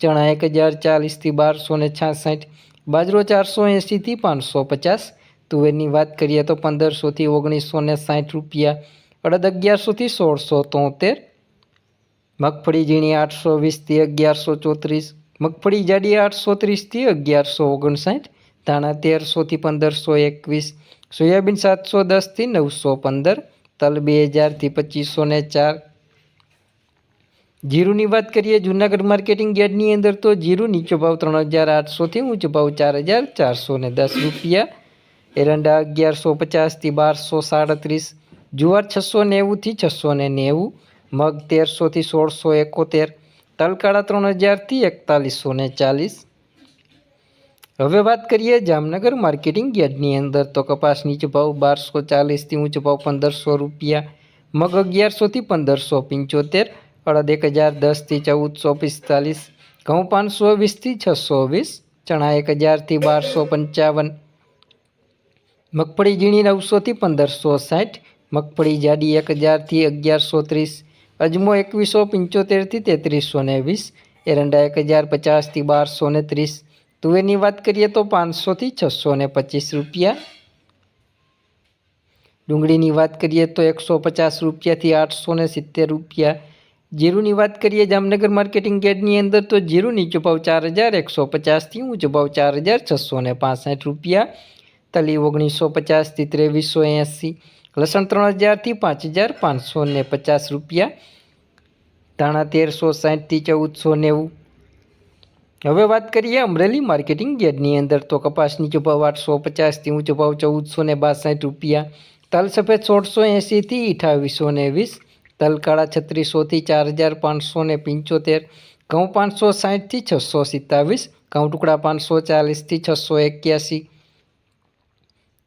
ચણા એક હજાર ચાલીસથી બારસો ને છાસઠ, બાજરો ચારસો એંસીથી પાંચસો પચાસ, તુવેરની વાત કરીએ તો પંદરસોથી ઓગણીસો ને સાઠ રૂપિયા, અડદ અગિયારસોથી સોળસો તોતેર, મગફળી ઝીણી આઠસો વીસથી અગિયારસો ચોત્રીસ, મગફળી જાડી આઠસો ત્રીસથી અગિયારસો ઓગણસાઠ, ધાણા તેરસોથી પંદરસો એકવીસ, સોયાબીન સાતસો દસથી નવસો પંદર, તલ બે હજારથી પચીસો ને ચાર જીરુની વાત કરીએ, જૂનાગઢ માર્કેટિંગ યાર્ડની અંદર તો જીરું નીચો ભાવ ત્રણ હજાર આઠસોથી ઊંચો ભાવ ચાર હજાર ચારસો ને દસ રૂપિયા. એરંડા અગિયારસો પચાસથી બારસો સાડત્રીસ, જુવાર છસો નેવુંથી છસો ને નેવું, મગ તેરસોથી સોળસો એકોતેર, તલકાળા ત્રણ હજારથી એકતાલીસો ને ચાલીસ. હવે વાત કરીએ જામનગર માર્કેટિંગ યાર્ડની અંદર તો કપાસ નીચો ભાવ બારસો ચાલીસથી ઊંચો ભાવ પંદરસો રૂપિયા, મગ અગિયારસોથી પંદરસો પંચોતેર અડદ એક હજાર દસથી ચૌદસો પિસ્તાલીસ ઘઉં પાંચસો વીસથી છસો વીસ, ચણા એક હજારથી બારસો પંચાવન, મગફળી ઝીણી નવસોથી પંદરસો સાઠ, મગફળી જાડી એક હજારથી અગિયારસો ત્રીસ, અજમો એકવીસો પંચોતેરથી તેત્રીસો ને વીસ, એરંડા એક હજાર પચાસથી બારસો ને ત્રીસ, તુવેરની વાત કરીએ તો પાંચસોથી છસો ને પચીસ રૂપિયા. ડુંગળીની વાત કરીએ તો એકસો પચાસ રૂપિયાથી આઠસો ને સિત્તેર રૂપિયા. જીરુની વાત કરીએ જામનગર માર્કેટિંગ ગેડની અંદર, તો જીરું નીચો ચાર હજાર, એકસો પચાસથી ઊંચો ભાવ ચાર હજાર, છસો ને પાસઠ રૂપિયા. તલી ઓગણીસો પચાસથી ત્રેવીસો એંસી, લસણ ત્રણ હજારથી પાંચ હજાર, પાંચસો ને પચાસ રૂપિયા. ધાણા તેરસો સાઠથી ચૌદસો નેવું. હવે વાત કરીએ અમરેલી માર્કેટિંગ ગેડની અંદર, તો કપાસ નીચો આઠસો પચાસથી ઊંચો ભાવ ચૌદસો ને બાસઠ રૂપિયા. તલ સફેદ સોળસો એંસીથી અઠાવીસો ને વીસ. તલકાળા છત્રીસોથી ચાર હજાર પાંચસો ને પંચોતેર, ઘઉં પાંચસો સાહીઠથી છસો સિત્તાવીસ, ઘઉં ટુકડા પાંચસો ચાલીસથી છસો એક્યાસી,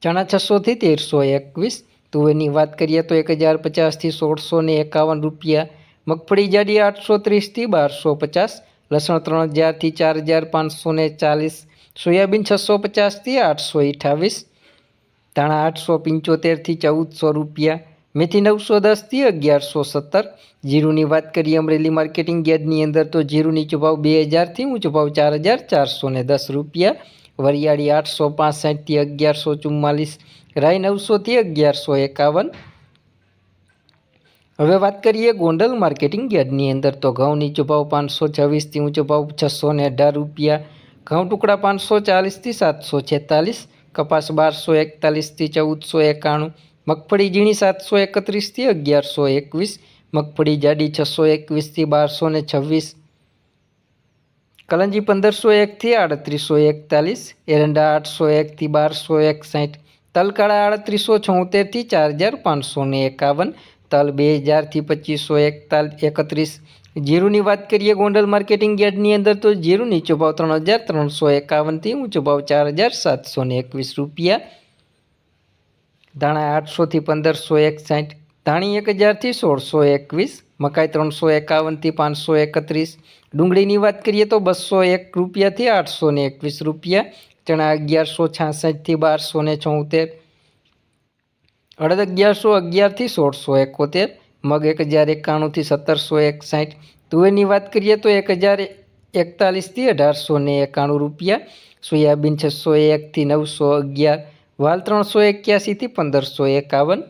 ચણા છસોથી તેરસો એકવીસ. તુવેરની વાત કરીએ તો એક હજાર પચાસથી સોળસો ને એકાવન રૂપિયા, મગફળી જાડી આઠસો ત્રીસથી બારસો પચાસ, લસણ ત્રણ હજારથી ચાર હજાર પાંચસો ને ચાલીસ, સોયાબીન છસો પચાસથી આઠસો અઠાવીસ ધાણા આઠસો પંચોતેરથી ચૌદસો રૂપિયા મેથી નવસો દસથી અગિયારસો સત્તર. જીરુની વાત કરીએ અમરેલી માર્કેટિંગ યાર્ડની અંદર તો જીરું નીચો ભાવ બે હજારથી ઊંચો ભાવ ચાર હજાર ચારસો ને દસ રૂપિયા. વરિયાળી આઠસો પાસઠથી અગિયારસો ચુમ્માલીસ. રાઈ નવસોથી અગિયારસો એકાવન. હવે વાત કરીએ ગોંડલ માર્કેટિંગ યાર્ડની અંદર તો ઘઉં નીચો પાંચસો છવ્વીસથી ઊંચો ભાવ છસો ને અઢાર રૂપિયા. ઘઉં ટુકડા પાંચસો ચાલીસથી સાતસો છેતાલીસ. કપાસ બારસો એકતાલીસથી ચૌદસો એકાણું. મગફળી ઝીણી સાતસો એકત્રીસથી અગિયારસો એકવીસ, મગફળી જાડી છસો એકવીસથી બારસો ને છવ્વીસ, કલંજી પંદરસો એકથી આડત્રીસો એકતાલીસ, એરંડા આઠસો એકથી બારસો એકસાઠ, તલકાળા આડત્રીસો છોતેરથી ચાર હજાર પાંચસો ને એકાવન, તલ બે હજારથી પચીસો એકતાલીસ એકત્રીસ. જીરુની વાત કરીએ ગોંડલ માર્કેટિંગ યાર્ડની અંદર તો જીરું નીચો ભાવ ત્રણ હજાર ત્રણસો એકાવનથી ઊંચો ભાવ ચાર હજાર સાતસો એકવીસ રૂપિયા ધાણા આઠસોથી પંદરસો એકસાઠ, ધાણી એક હજારથી સોળસો એકવીસ, મકાઈ ત્રણસો એકાવનથી પાંચસો એકત્રીસ. ડુંગળીની વાત કરીએ તો બસો એક રૂપિયાથી આઠસો ને એકવીસ રૂપિયા, ચણા અગિયારસો છાસઠથી બારસો ને ચોતેર. અડદ અગિયારસો અગિયારથી સોળસો એકોતેર, મગ એક હજાર એકાણુંથી સત્તરસો એકસાઠ. તુવેરની વાત કરીએ તો એક હજાર એકતાલીસથી અઢારસો ને એકાણું રૂપિયા, સોયાબીન છસો એકથી નવસો અગિયાર વાલ ત્રણસો એક્યાસીથી પંદરસો એકાવન,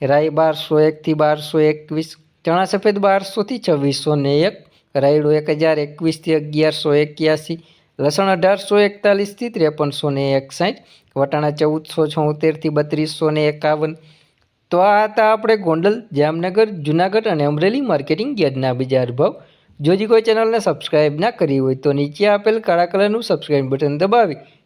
રાઈ બારસો એકથી બારસો એકવીસ, ચણા સફેદ બારસોથી છવ્વીસો ને એક, રાયડો એક હજાર એકવીસથી અગિયારસો એક્યાસી, લસણ અઢારસો એકતાલીસથી ત્રેપનસો ને એકસાઠ, વટાણા ચૌદસો છોતેરથી બત્રીસો ને એકાવન. તો આ હતા આપણે ગોંડલ, જામનગર, જુનાગઢ અને અમરેલી માર્કેટિંગ યાર્ડના બજાર ભાવ. જો હજી કોઈ ચેનલને સબસ્ક્રાઇબ ના કરી હોય તો નીચે આપેલ કાળા કલરનું સબસ્ક્રાઇબ બટન દબાવી